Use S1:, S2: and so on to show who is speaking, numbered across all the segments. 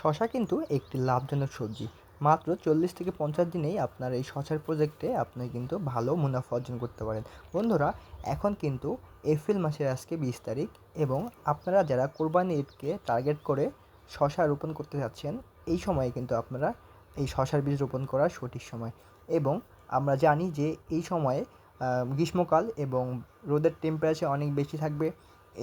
S1: শশা কিন্তু একটি লাভজনক সবজি। মাত্র চল্লিশ থেকে পঞ্চাশ দিনেই আপনার এই শশার প্রজেক্টে আপনি কিন্তু ভালো মুনাফা অর্জন করতে পারেন। বন্ধুরা, এখন কিন্তু এপ্রিল মাসের আজকে বিশ তারিখ এবং আপনারা যারা কোরবানি ঈদকে টার্গেট করে শশা রোপণ করতে যাচ্ছেন, এই সময়ে কিন্তু আপনারা এই শশার বীজ রোপণ করার সঠিক সময়। এবং আমরা জানি যে এই সময়ে গ্রীষ্মকাল এবং রোদের টেম্পারেচার অনেক বেশি থাকবে।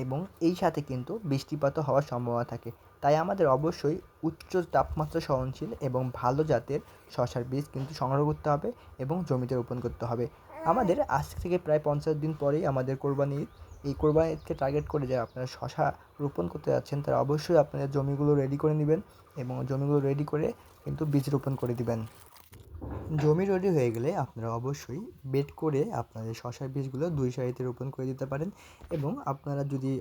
S1: এবং এই সাথে কিন্তু বৃষ্টিপাতও হওয়ার সম্ভাবনা থাকে। তাই আমাদের অবশ্যই উচ্চ তাপমাত্রা সহনশীল এবং ভালো জাতের শশার বীজ কিন্তু সংগ্রহ করতে হবে এবং জমিতে রোপণ করতে হবে। আমাদের আজ থেকে প্রায় পঞ্চাশ দিন পরেই আমাদের কোরবানি ঈদ। এই কোরবানি ঈদকে টার্গেট করে যারা আপনারা শশা রোপণ করতে যাচ্ছেন, তারা অবশ্যই আপনাদের জমিগুলো রেডি করে নেবেন এবং জমিগুলো রেডি করে কিন্তু বীজ রোপণ করে দিবেন। জমি রেডি হয়ে গেলে আপনারা অবশ্যই বেড করে আপনাদের শশার বীজগুলো দুই সারিতে রোপণ করে দিতে পারেন এবং আপনারা যদি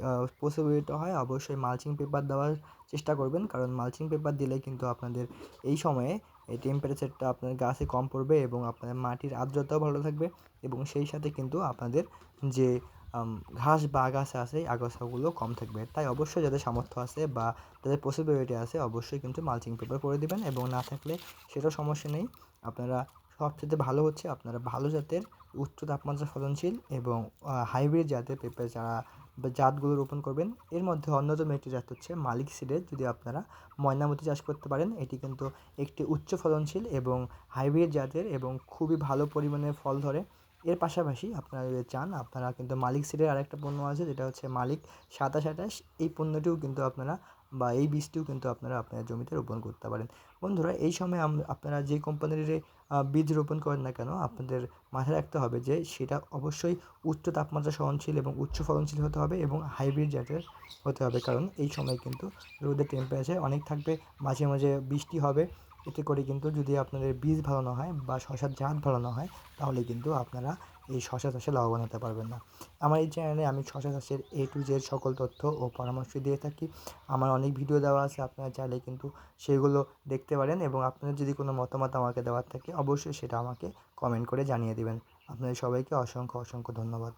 S1: পসিবিলিটি হয় অবশ্যই মালচিং পেপার দেওয়ার চেষ্টা করবেন। কারণ মালচিং পেপার দিলে কিন্তু আপনাদের এই সময়ে এই টেম্পারেচারটা আপনার গাছে কম পড়বে এবং আপনাদের মাটির আর্দ্রতাও ভালো থাকবে এবং সেই সাথে কিন্তু আপনাদের যে ঘাস বা আগাছা আছে এই আগাছাগুলো কম থাকবে। তাই অবশ্যই যাদের সামর্থ্য আছে বা যাদের পসিবিলিটি আছে, অবশ্যই কিন্তু মালচিং পেপার করে দিবেন এবং না থাকলে সেটাও সমস্যা নেই। আপনারা সবচেয়ে ভালো হচ্ছে আপনারা ভালো জাতের, উচ্চ তাপমাত্রা ফলনশীল এবং হাইব্রিড জাতের পেঁপে যারা জাতগুলো রোপণ করবেন, এর মধ্যে অন্যতম একটি জাত হচ্ছে মালিক সিডের যদি আপনারা ময়নামতি চাষ করতে পারেন, এটি কিন্তু একটি উচ্চ ফলনশীল এবং হাইব্রিড জাতের এবং খুবই ভালো পরিমাণে ফল ধরে। এর পাশাপাশি আপনারা যদি চান, আপনারা কিন্তু মালিক সিটের আরেকটা পণ্য আছে, যেটা হচ্ছে মালিক সাতাশ আঠাশ। এই পণ্যটিও কিন্তু আপনারা বা এই বীজটিও কিন্তু আপনারা আপনার জমিতে রোপণ করতে পারেন। বন্ধুরা, এই সময় আপনারা যে কোম্পানির বীজ রোপণ করেন না কেন, আপনাদের মাথায় রাখতে হবে যে সেটা অবশ্যই উচ্চ তাপমাত্রা সহনশীল এবং উচ্চ ফলনশীল হতে হবে এবং হাইব্রিড জাতের হতে হবে। কারণ এই সময় কিন্তু রোদের টেম্পারেচার অনেক থাকবে, মাঝে মাঝে বৃষ্টি হবে এতে করে কিন্তু যদি আপনাদের বীজ ভালো না হয় বা শশার জাত ভালো না হয়, তাহলে কিন্তু আপনারা এই শশা চাষে লাভবান হতে পারবেন না। আমার এই চ্যানেলে আমি শশা চাষের এ টু জেড সকল তথ্য ও পরামর্শ দিয়ে থাকি। আমার অনেক ভিডিও দেওয়া আছে, আপনারা চাইলে কিন্তু সেগুলো দেখতে পারেন এবং আপনাদের যদি কোনো মতামত আমাকে দেওয়ার থাকে, অবশ্যই সেটা আমাকে কমেন্ট করে জানিয়ে দেবেন। আপনাদের সবাইকে অসংখ্য অসংখ্য ধন্যবাদ।